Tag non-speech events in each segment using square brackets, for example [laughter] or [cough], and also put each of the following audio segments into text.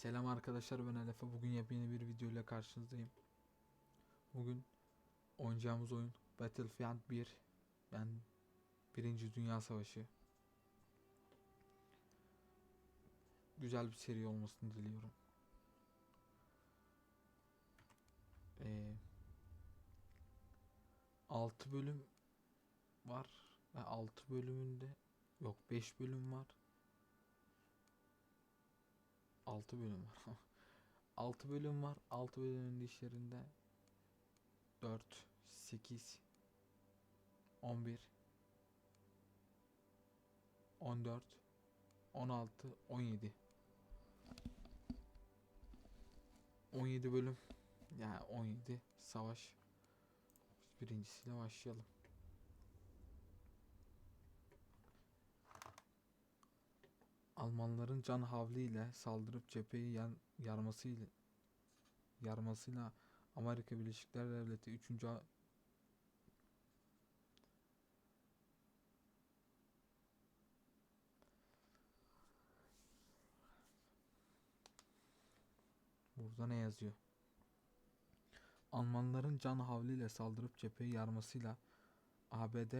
Selam arkadaşlar ben Alefe. Bugün yepyeni bir video ile karşınızdayım. Bugün oynayacağımız oyun Battlefield 1. Yani Birinci Dünya Savaşı. Güzel bir seri olmasını diliyorum. Ee, 6 bölüm var. Ve 6 bölümünde yok 5 bölüm var. 6 bölüm var. [laughs] 6 bölüm var. 6 bölümün dişlerinde 4, 8, 11, 14, 16, 17. 17 bölüm. Yani 17 savaş. Birincisiyle başlayalım. Almanların can havliyle saldırıp cepheyi yan, yarmasıyla yarmasıyla Amerika Birleşik Devletleri 3. Burada ne yazıyor? Almanların can havliyle saldırıp cepheyi yarmasıyla ABD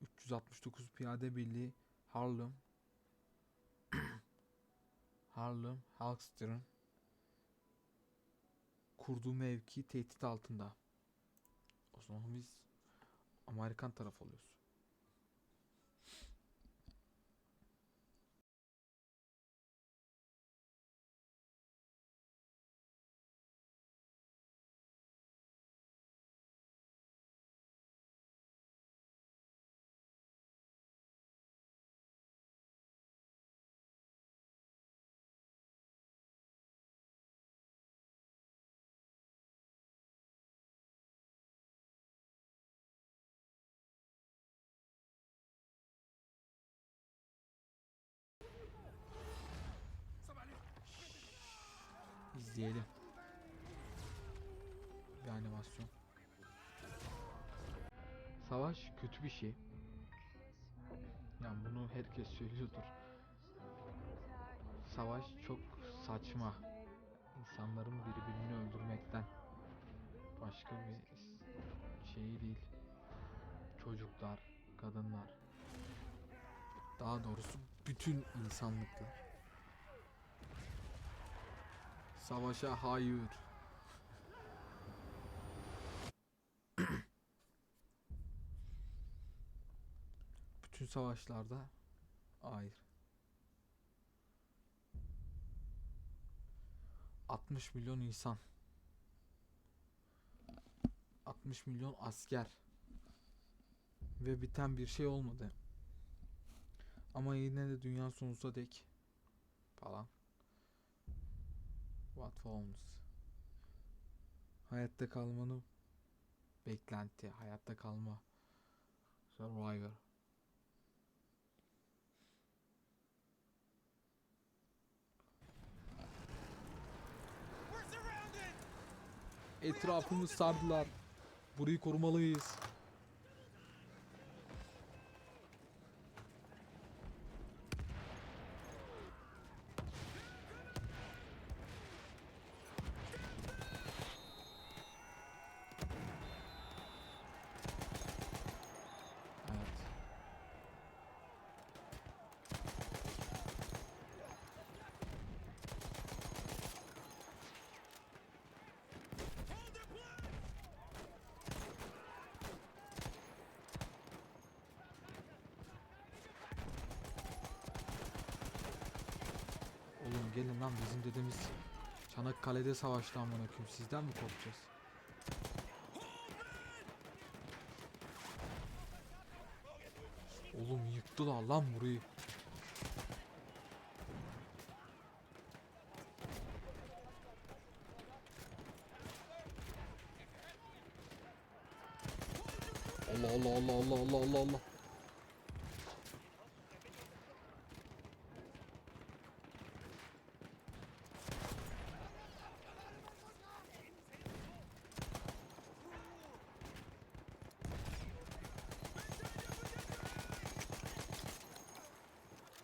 369 Piyade Birliği Harlem Harlem Hulkster'ın kurduğu mevki tehdit altında. O zaman biz Amerikan taraf oluyoruz. İzleyelim. Bir animasyon. Savaş kötü bir şey. Yani bunu herkes söylüyordur. Savaş çok saçma. İnsanların birbirini öldürmekten başka bir şey değil. Çocuklar, kadınlar. Daha doğrusu bütün insanlıklar. Savaşa hayır. [clears throat] Bütün savaşlarda hayır. 60 milyon insan. 60 milyon asker. Ve biten bir şey olmadı. Ama yine de dünya sonsuza dek falan. What forms? Hayatta kalmanın beklenti, hayatta kalma. Survivor. Etrafımız sardılar. Burayı korumalıyız. Evet. Oğlum gelin lan bizim dedemiz Çanakkale'de savaştı amına koyayım. Sizden mi korkacağız? Oğlum yıktılar lan burayı. Allah Allah Allah Allah Allah Allah Allah.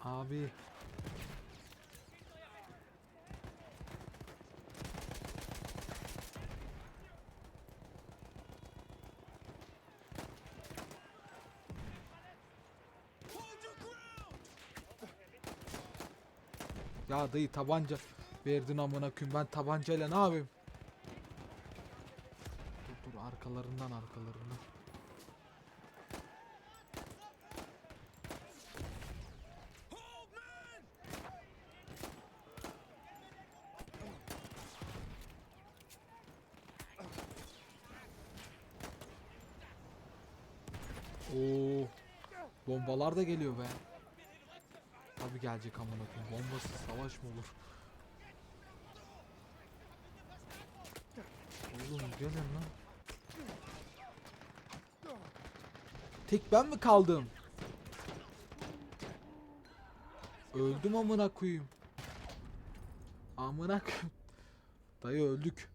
Abi. Ya dayı tabanca verdin amına koyayım. Ben tabancayla ne yapayım? Dur dur arkalarından arkalarından. Oo. Bombalar da geliyor be. Tabi gelecek amına koyayım. Bombasız savaş mı olur? Oğlum gelin lan. Tek ben mi kaldım? Öldüm amına koyayım. Amına koyayım. Dayı öldük.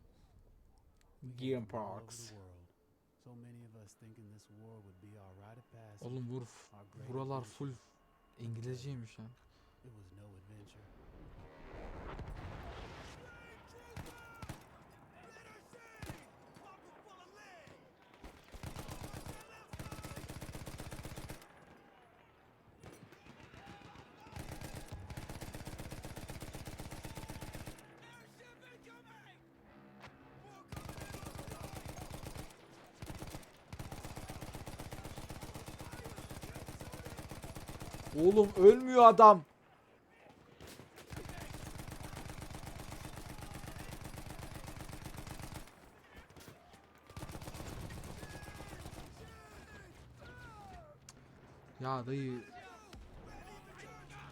Game Parks. Oğlum vur. Buralar full İngilizceymiş ha. It was no adventure. Oğlum ölmüyor adam. Ya dayı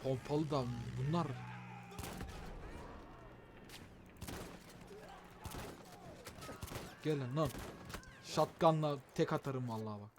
pompalı da bunlar Gelin lan. Shotgun'la tek atarım vallahi bak.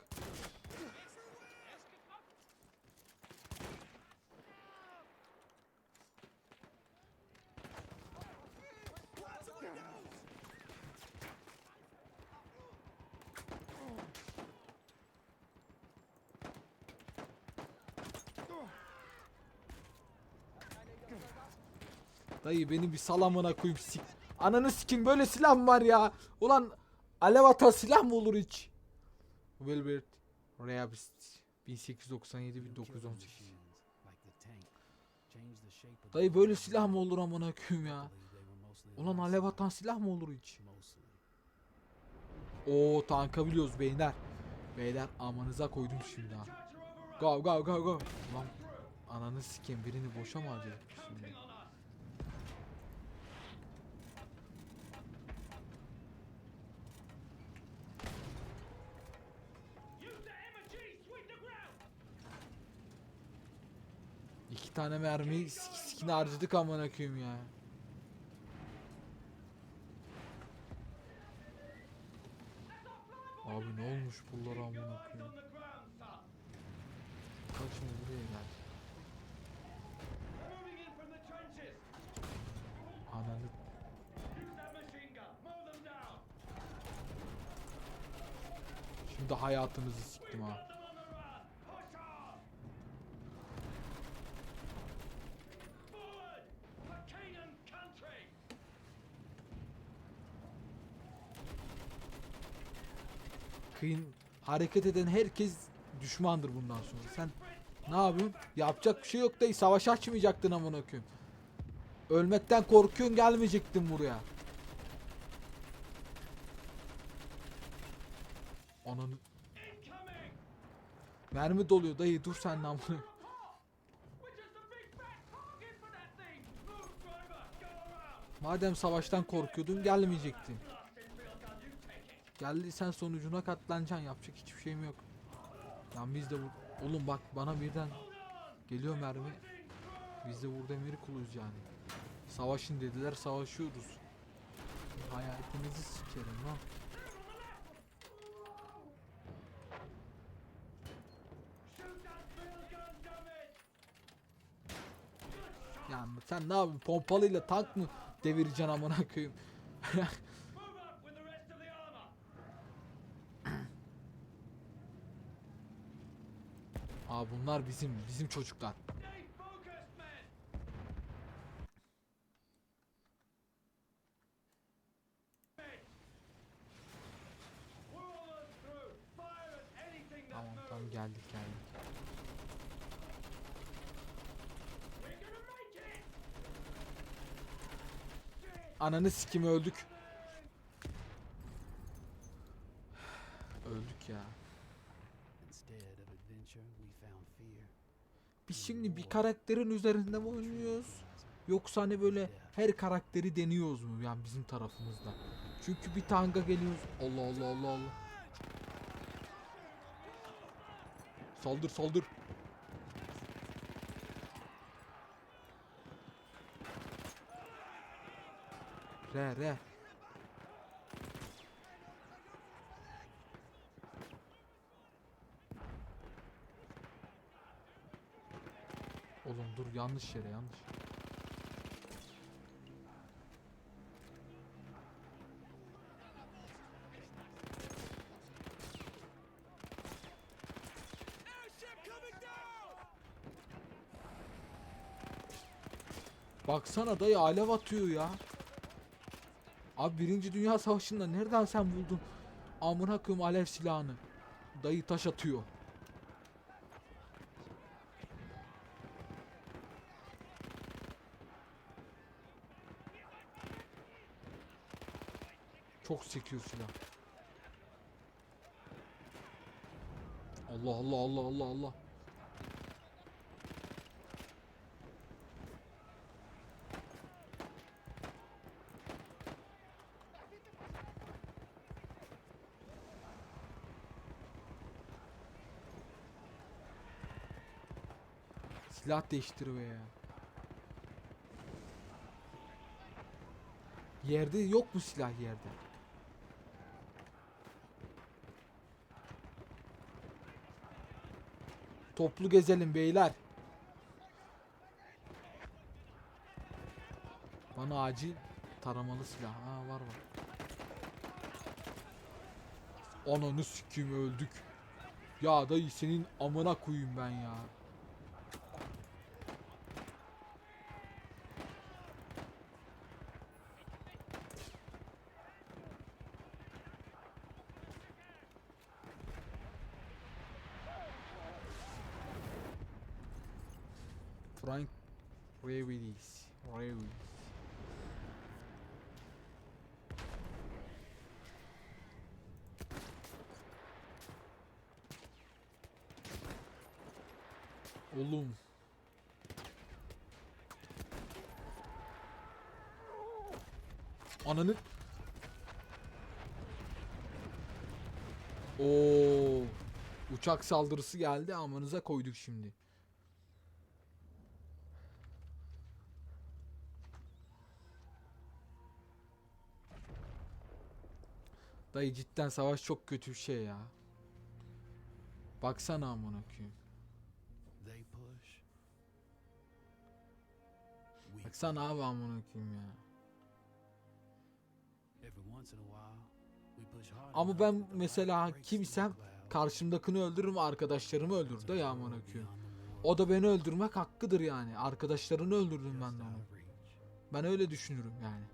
Dayı beni bir salamına koyup sik. Ananı sikin böyle silah mı var ya? Ulan alev atan silah mı olur hiç? Wilbert Reabist 1897 New killing 1918. machines, like the tank, changed the shape of the Dayı böyle silah mı olur amına koyayım ya? Ulan alev atan silah mı olur hiç? Oo tanka biliyoruz beyler. Beyler amanıza koydum şimdi ha. Go go go go. Ulan ananı sikeyim birini boşa mı harcadık şimdi? İki tane mermi sik sikine harcadık amına koyayım ya. Abi ne olmuş bunlara amına koyayım? Kaçma buraya gel. Ananı Şimdi hayatınızı siktim ha. Hareket eden herkes düşmandır bundan sonra. Sen ne yapıyorsun? Yapacak bir şey yok da savaş açmayacaktın amına koyayım. Ölmekten korkuyorsun gelmeyecektin buraya. Ananı Mermi doluyor dayı dur sen lan. Madem savaştan korkuyordun gelmeyecektin. Geldiysen sonucuna katlanacaksın yapacak hiçbir şeyim yok. Lan biz de bu... Oğlum bak bana birden geliyor mermi. Biz de burada emir kuluyuz yani. Savaşın dediler savaşıyoruz. Hayatınızı sikerim lan. Ya sen ne yapıyorsun? Pompalıyla tank mı devireceksin amına koyayım? [laughs] Aa bunlar bizim bizim çocuklar. Tamam tamam geldik geldik. Ananı sikimi öldük. Şimdi bir karakterin üzerinde mi oynuyoruz? Yoksa hani böyle her karakteri deniyoruz mu yani bizim tarafımızda? Çünkü bir tanga geliyoruz. Allah Allah Allah Allah. Saldır saldır. Re re. Oğlum dur yanlış yere yanlış. Baksana dayı alev atıyor ya. Abi birinci Dünya Savaşı'nda nereden sen buldun? Amına koyayım alev silahını. Dayı taş atıyor. Çok sekiyor silah. Allah Allah Allah Allah Allah. Silah değiştiriyor ya. Yerde yok mu silah yerde? Toplu gezelim beyler. Bana acil taramalı silah. Ha var var. Ananı sikeyim öldük. Ya dayı senin amına koyayım ben ya. Frank Revis. Revis. Oğlum. Ananı. Oo. Uçak saldırısı geldi amanıza koyduk şimdi. Dayı cidden savaş çok kötü bir şey ya. Baksana amına koyayım. Baksana abi amına koyayım ya. Ama ben mesela kimsem karşımdakini öldürürüm arkadaşlarımı öldürür da ya amına koyayım. O da beni öldürmek hakkıdır yani. Arkadaşlarını öldürdüm ben de onu. Ben öyle düşünürüm yani.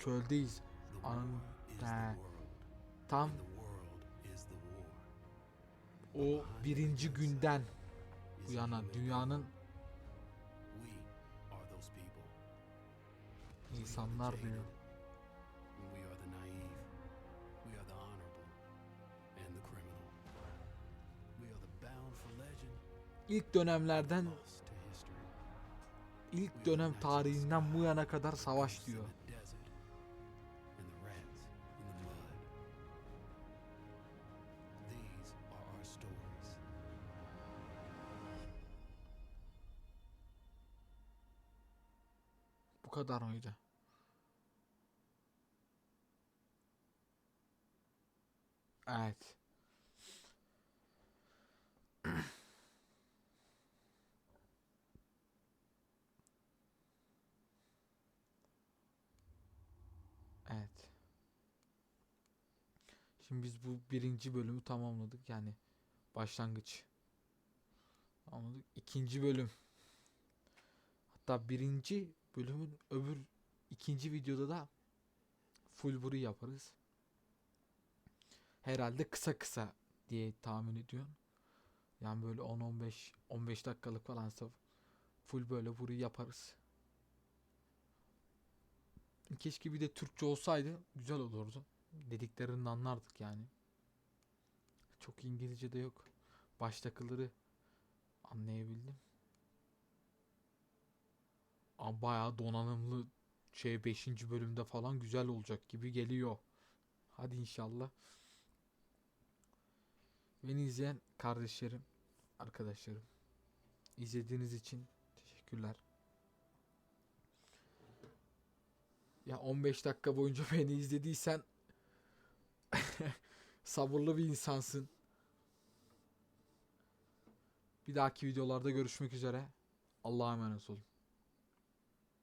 Çöldeyiz. An- He. Tam o birinci günden bu yana dünyanın insanlar diyor. İlk dönemlerden ilk dönem tarihinden bu yana kadar savaş diyor. Bu kadar mıydı? Evet. Evet. Şimdi biz bu birinci bölümü tamamladık yani başlangıç. Tamamladık. İkinci bölüm. Hatta birinci bölümün öbür ikinci videoda da full yaparız. Herhalde kısa kısa diye tahmin ediyorum. Yani böyle 10-15 15 dakikalık falansa full böyle buru yaparız. Keşke bir de Türkçe olsaydı güzel olurdu. Dediklerini anlardık yani. Çok İngilizce de yok. Baştakıları anlayabildim. Bayağı donanımlı şey 5. bölümde falan güzel olacak gibi geliyor. Hadi inşallah. Beni izleyen kardeşlerim, arkadaşlarım. izlediğiniz için teşekkürler. Ya 15 dakika boyunca [laughs] beni izlediysen [laughs] sabırlı bir insansın. Bir dahaki videolarda görüşmek üzere. Allah'a emanet olun.